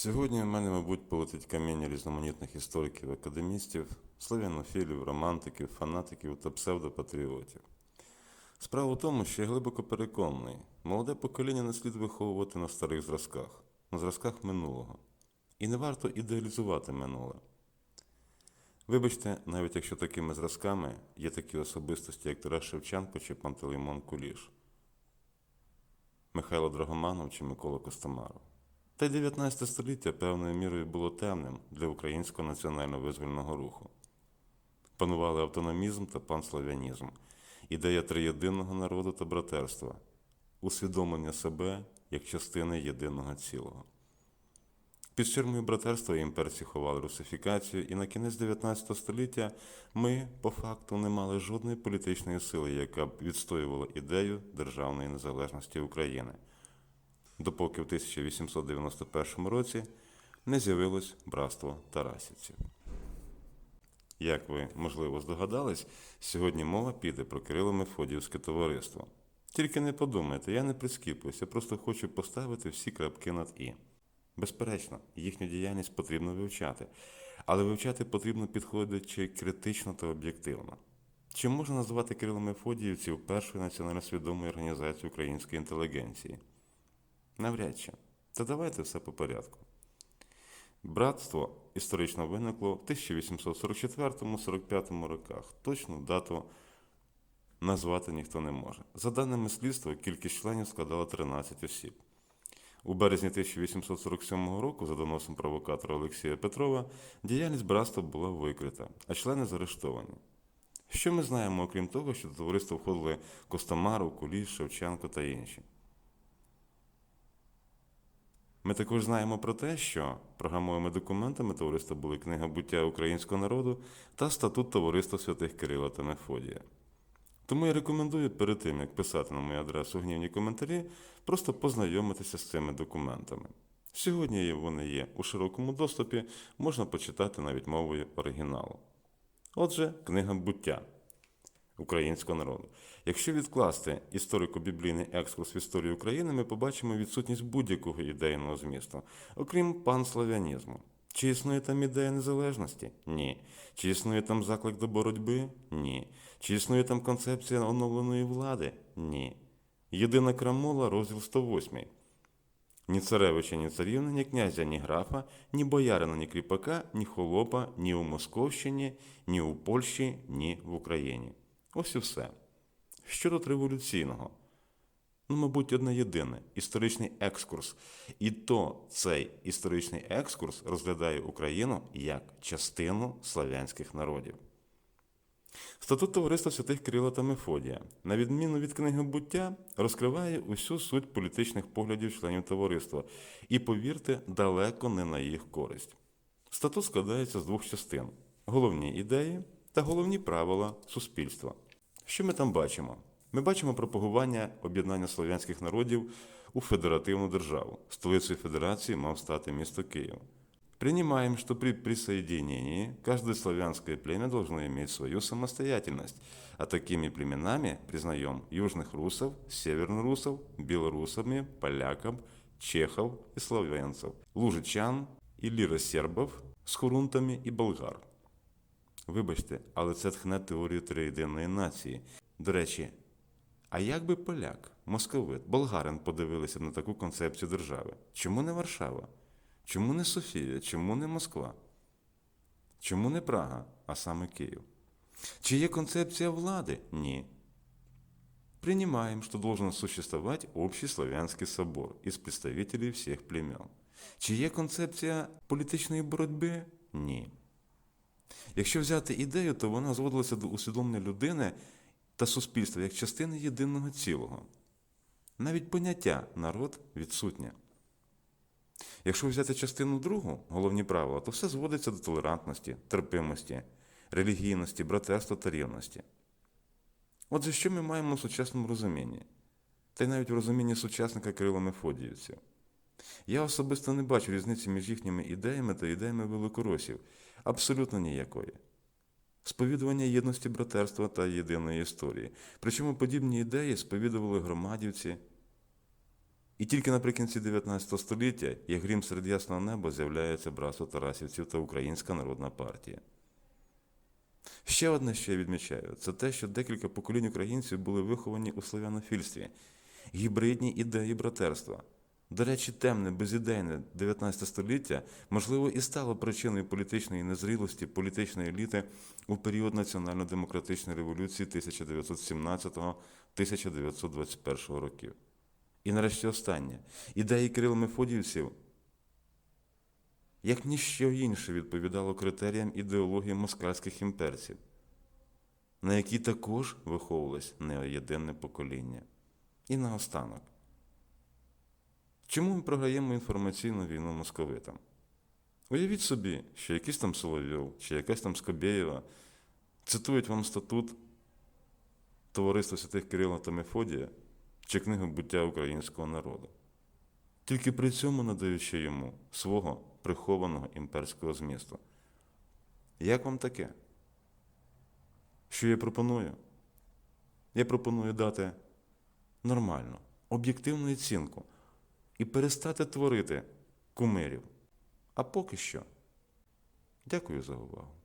Сьогодні в мене, мабуть, полетить каміння різноманітних істориків, академістів, славянофілів, романтиків, фанатиків та псевдопатріотів. Справа в тому, що я глибоко переконаний, молоде покоління не слід виховувати на старих зразках, на зразках минулого. І не варто ідеалізувати минуле. Вибачте, навіть якщо такими зразками є такі особистості, як Тарас Шевченко чи Пантелеймон Куліш, Михайло Драгоманов чи Микола Костомаров. Та й 19 століття певною мірою було темним для українського національно-визвольного руху. Панували автономізм та панслав'янізм, ідея триєдиного народу та братерства, усвідомлення себе як частини єдиного цілого. Під ширмою братерства імперці ховали русифікацію, і на кінець 19 століття ми, по факту, не мали жодної політичної сили, яка б відстоювала ідею державної незалежності України, допоки в 1891 році не з'явилось братство Тарасівців. Як ви, можливо, здогадались, сьогодні мова піде про Кирило Мефодіївське товариство. Тільки не подумайте, я не прискіпуюсь, я просто хочу поставити всі крапки над І. Безперечно, їхню діяльність потрібно вивчати, але вивчати потрібно підходячи критично та об'єктивно. Чи можна назвати Кирило Мефодіївців першою національно свідомою організацією української інтелігенції? Навряд чи. Та давайте все по порядку. Братство історично виникло в 1844-45 роках. Точну дату назвати ніхто не може. За даними слідства, кількість членів складала 13 осіб. У березні 1847 року, за доносом провокатора Олексія Петрова, діяльність братства була викрита, а члени заарештовані. Що ми знаємо, окрім того, що до товариства входили Костомаров, Куліш, Шевченко та інші? Ми також знаємо про те, що програмовими документами товариства були книга буття українського народу та статут Товариства святих Кирила та Мефодія. Тому я рекомендую перед тим, як писати на мою адресу гнівні коментарі, просто познайомитися з цими документами. Сьогодні вони є у широкому доступі, можна почитати навіть мовою оригіналу. Отже, книга буття українського народу. Якщо відкласти історико-біблійний екскурс в історію України, ми побачимо відсутність будь-якого ідейного змісту, окрім панслав'янізму. Чи існує там ідея незалежності? Ні. Чи існує там заклик до боротьби? Ні. Чи існує там концепція оновленої влади? Ні. Єдина крамола, розділ 108. Ні царевича, ні царівни, ні князя, ні графа, ні боярина, ні кріпака, ні холопа, ні у Московщині, ні у Польщі, ні в Україні. Ось і все. Що тут революційного? Ну, мабуть, одне єдине історичний екскурс. І то цей історичний екскурс розглядає Україну як частину славянських народів. Статут Товариства святих Кирила та Мефодія, на відміну від книги буття, розкриває усю суть політичних поглядів членів товариства і, повірте, далеко не на їх користь. Статут складається з двох частин: головні ідеї та головні правила суспільства. Що ми там бачимо? Ми бачимо пропагування об'єднання слов'янських народів у федеративну державу. Столицею федерації мав стати місто Київ. Принимаем, что при присоединении каждое славянское племя должно иметь свою самостоятельность, а такими племенами признаем южных русов, севернорусов, белорусами, поляков, чехов и славянцев, лужичан і ліросербов з хурунтами і болгар. Вибачте, але це тхне теорію триєдиної нації. До речі, а як би поляк, московит, болгарин подивилися на таку концепцію держави? Чому не Варшава? Чому не Софія? Чому не Москва? Чому не Прага, а саме Київ? Чи є концепция влади? Ні. Принимаем, что должен существовать общий славянский собор из представителей всех племен. Чи є концепція політичної боротьби? Ні. Якщо взяти ідею, то вона зводилася до усвідомлення людини та суспільства як частини єдиного цілого. Навіть поняття народ відсутнє. Якщо взяти частину другу, головні правила, то все зводиться до толерантності, терпимості, релігійності, братерства та рівності. Отже, що ми маємо в сучасному розумінні? Та й навіть в розумінні сучасника Кирила Мефодіївців. Я особисто не бачу різниці між їхніми ідеями та ідеями великоросів, абсолютно ніякої. Сповідування єдності братерства та єдиної історії. Причому подібні ідеї сповідували громадівці, І тільки наприкінці 19 століття, як грім серед ясного неба, з'являється братство Тарасівців та Українська Народна партія. Ще одне, що я відмічаю, це те, що декілька поколінь українців були виховані у славянофільстві, гібридні ідеї братерства. До речі, темне, безідейне 19 століття, можливо, і стало причиною політичної незрілості політичної еліти у період національно-демократичної революції 1917-1921 років. І нарешті останнє. Ідеї Кирило Мефодіївців як ніщо інше відповідало критеріям ідеології москальських імперців, на які також виховувалось неєдине покоління. І наостанок. Чому ми програємо інформаційну війну московитам? Уявіть собі, що якийсь там Соловйов чи якась там Скобєєва цитують вам статут Товариства Святих Кирила та Мефодія чи книгу буття українського народу, тільки при цьому надаючи йому свого прихованого імперського змісту. Як вам таке? Що я пропоную? Я пропоную дати нормальну, об'єктивну оцінку і перестати творити кумирів. А поки що. Дякую за увагу.